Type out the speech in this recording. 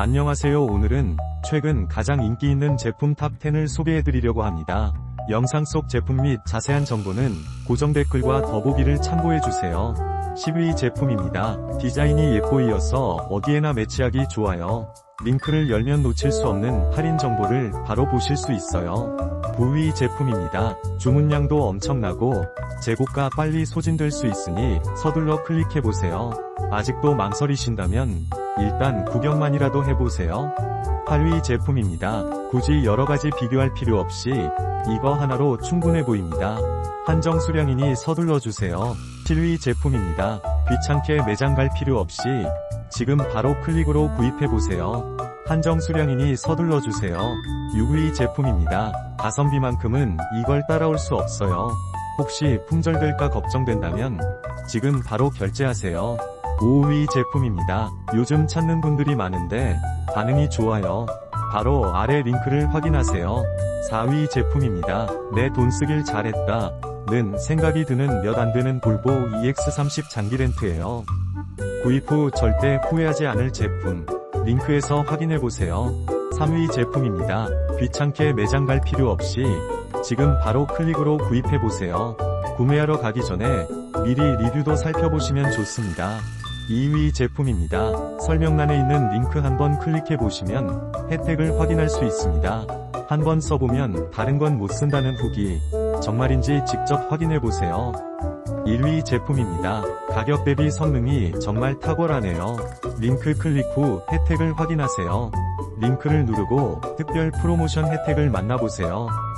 안녕하세요. 오늘은 최근 가장 인기 있는 제품 탑10을 소개해드리려고 합니다. 영상 속 제품 및 자세한 정보는 고정 댓글과 더보기를 참고해주세요. 10위 제품입니다. 디자인이 예뻐이어서 어디에나 매치하기 좋아요. 링크를 열면 놓칠 수 없는 할인 정보를 바로 보실 수 있어요. 9위 제품입니다. 주문량도 엄청나고 재고가 빨리 소진될 수 있으니 서둘러 클릭해보세요. 아직도 망설이신다면 일단 구경만이라도 해보세요. 8위 제품입니다. 굳이 여러가지 비교할 필요 없이 이거 하나로 충분해 보입니다. 한정 수량이니 서둘러 주세요. 7위 제품입니다. 귀찮게 매장 갈 필요 없이 지금 바로 클릭으로 구입해보세요. 한정 수량이니 서둘러 주세요. 6위 제품입니다. 가성비만큼은 이걸 따라올 수 없어요. 혹시 품절될까 걱정된다면 지금 바로 결제하세요. 5위 제품입니다. 요즘 찾는 분들이 많은데 반응이 좋아요. 바로 아래 링크를 확인하세요. 4위 제품입니다. 내 돈 쓰길 잘했다. 는 생각이 드는 몇 안 되는 볼보 EX30 장기 렌트예요. 구입 후 절대 후회하지 않을 제품. 링크에서 확인해보세요. 3위 제품입니다. 귀찮게 매장 갈 필요 없이 지금 바로 클릭으로 구입해보세요. 구매하러 가기 전에 미리 리뷰도 살펴보시면 좋습니다. 2위 제품입니다. 설명란에 있는 링크 한번 클릭해보시면 혜택을 확인할 수 있습니다. 한번 써보면 다른 건 못 쓴다는 후기 정말인지 직접 확인해보세요. 1위 제품입니다. 가격 대비 성능이 정말 탁월하네요. 링크 클릭 후 혜택을 확인하세요. 링크를 누르고 특별 프로모션 혜택을 만나보세요.